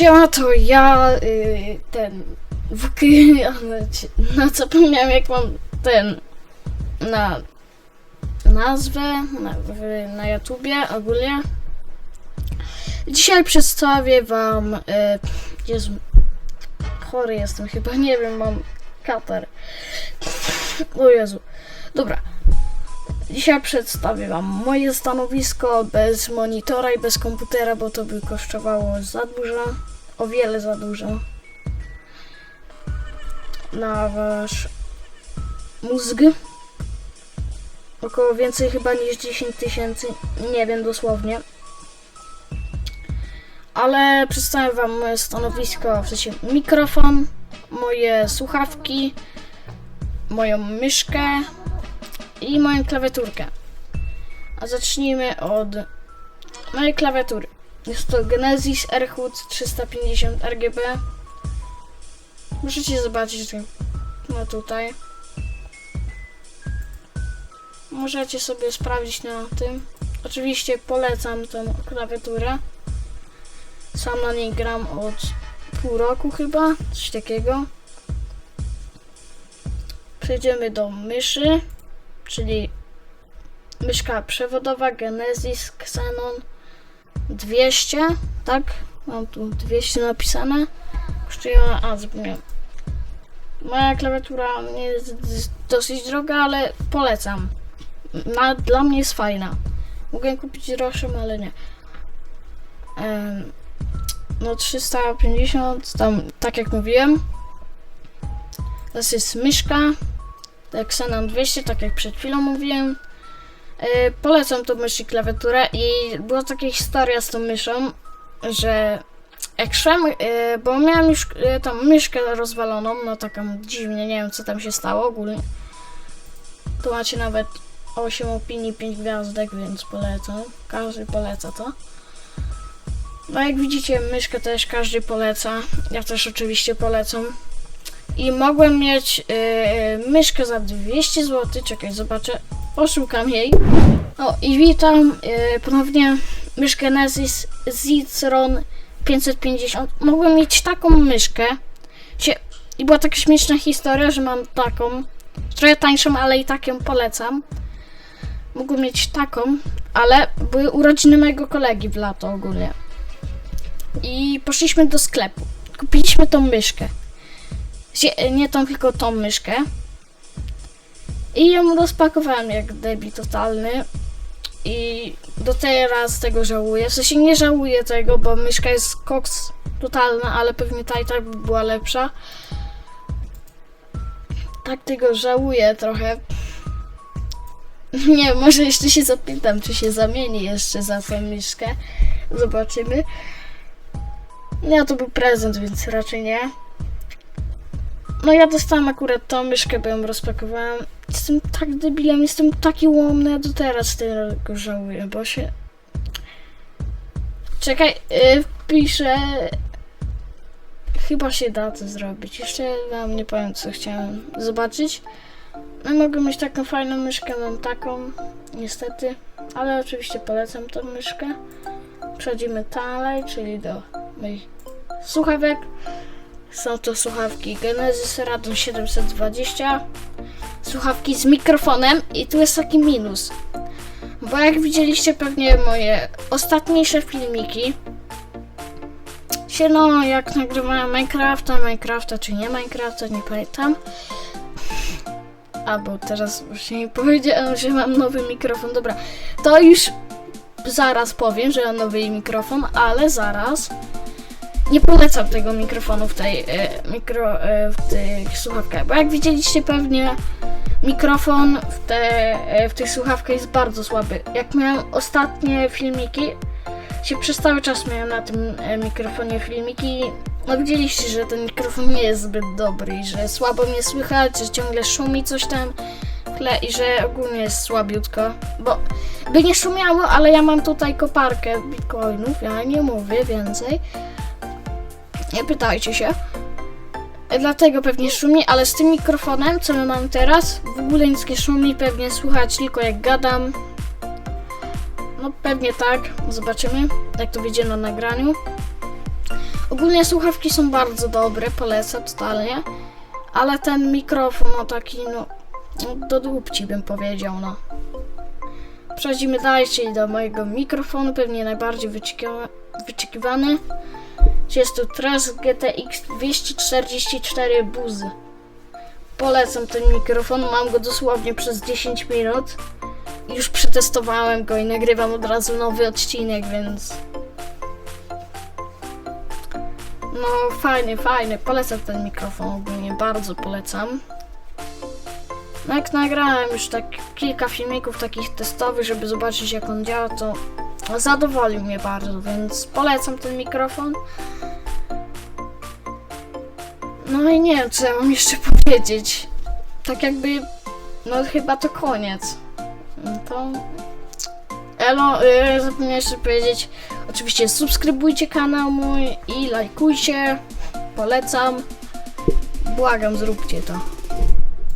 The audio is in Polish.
Siema, to ja, y, ten, WK, ale no zapomniałem jak mam ten, na nazwę, na, w, na YouTubie ogólnie. Dzisiaj przedstawię wam, y, Jezu, chory jestem chyba, nie wiem, mam katar. O Jezu, dobra. Dzisiaj przedstawię Wam moje stanowisko bez monitora i bez komputera, bo to by kosztowało za dużo, o wiele za dużo. Na Wasz mózg. Około więcej chyba niż 10 tysięcy, nie wiem dosłownie. Ale przedstawię Wam moje stanowisko, w sensie mikrofon, moje słuchawki, moją myszkę, i moją klawiaturkę. A zacznijmy od mojej klawiatury. Jest to Genesis Airhood 350 RGB. Możecie zobaczyć, no tutaj. Możecie sobie sprawdzić na tym. Oczywiście polecam tą klawiaturę. Sam na niej gram od pół roku chyba, coś takiego. Przejdziemy do myszy czyli myszka przewodowa Genesis Xenon 200, tak? Mam tu 200 napisane. Kosztuje, a zapomniałem. Moja klawiatura nie jest dosyć droga, ale polecam. Na, dla mnie jest fajna. Mogę kupić droższą, ale nie. No 350, tam tak jak mówiłem. To jest myszka, Xenon 200, tak jak przed chwilą mówiłem. Yy, polecam tą mysz i klawiaturę i była taka historia z tą myszą, że jak szłem, yy, bo miałem już yy, tą myszkę rozwaloną, no taką dziwnie, nie wiem co tam się stało ogólnie. Tu macie nawet 8 opinii, 5 gwiazdek, więc polecam. Każdy poleca to. No jak widzicie, myszkę też każdy poleca. Ja też oczywiście polecam. I mogłem mieć yy, myszkę za 200 zł. Czekaj, zobaczę. Oszukam jej. O, i witam yy, ponownie myszkę Genesis Zitron 550. Mogłem mieć taką myszkę. I była taka śmieszna historia, że mam taką. Trochę tańszą, ale i tak ją polecam. Mogłem mieć taką, ale były urodziny mojego kolegi w lato ogólnie. I poszliśmy do sklepu. Kupiliśmy tą myszkę. Nie tą, tylko tą myszkę. I ją rozpakowałem jak debil totalny. I do teraz tego żałuję. W sensie nie żałuję tego, bo myszka jest koks totalna, ale pewnie ta i tak by była lepsza. Tak tego żałuję trochę. Nie, może jeszcze się zapytam, czy się zamieni jeszcze za tą myszkę. Zobaczymy. Nie, to był prezent, więc raczej nie. No ja dostałem akurat tą myszkę, bo ją rozpakowałem. Jestem tak debilem, jestem taki łomny, ja do teraz tego żałuję, bo się... Czekaj, yy, wpiszę... Chyba się da to zrobić. Jeszcze wam nie powiem, co chciałem zobaczyć. No mogę mieć taką fajną myszkę, mam taką, niestety. Ale oczywiście polecam tą myszkę. Przechodzimy dalej, czyli do moich słuchawek. Są to słuchawki Genesis Radon 720. Słuchawki z mikrofonem i tu jest taki minus. Bo jak widzieliście pewnie moje ostatniejsze filmiki, się no jak nagrywałem Minecrafta, Minecrafta czy nie Minecrafta, nie pamiętam. Albo teraz właśnie mi powiedziałem, że mam nowy mikrofon. Dobra, to już zaraz powiem, że mam nowy mikrofon, ale zaraz nie polecam tego mikrofonu w tej e, mikro, e, w tych słuchawkach, bo jak widzieliście pewnie mikrofon w, te, e, w tych słuchawkach jest bardzo słaby. Jak miałem ostatnie filmiki, się przez cały czas miałem na tym e, mikrofonie filmiki, no widzieliście, że ten mikrofon nie jest zbyt dobry i że słabo mnie słychać, że ciągle szumi coś tam tle i że ogólnie jest słabiutko, bo by nie szumiało, ale ja mam tutaj koparkę bitcoinów, ja nie mówię więcej. Nie pytajcie się. E, Dlatego pewnie szumi, ale z tym mikrofonem, co my teraz, w ogóle nic nie szumi, pewnie słychać tylko jak gadam. No pewnie tak, zobaczymy, jak to wyjdzie na nagraniu. Ogólnie słuchawki są bardzo dobre, polecam totalnie. Ale ten mikrofon, no taki, no, do dupci bym powiedział, no. Przechodzimy dalej, czyli do mojego mikrofonu, pewnie najbardziej wyczekiwa- wyczekiwany. Jest tu Tres GTX 244 Buzz. Polecam ten mikrofon, mam go dosłownie przez 10 minut. Już przetestowałem go i nagrywam od razu nowy odcinek, więc... No fajny, fajny, polecam ten mikrofon ogólnie, bardzo polecam. No jak nagrałem już tak kilka filmików takich testowych, żeby zobaczyć jak on działa, to zadowolił mnie bardzo, więc polecam ten mikrofon. No i nie wiem, co ja mam jeszcze powiedzieć. Tak jakby, no chyba to koniec. No to... Elo, yy, zapomniałem jeszcze powiedzieć, oczywiście subskrybujcie kanał mój i lajkujcie, polecam. Błagam, zróbcie to.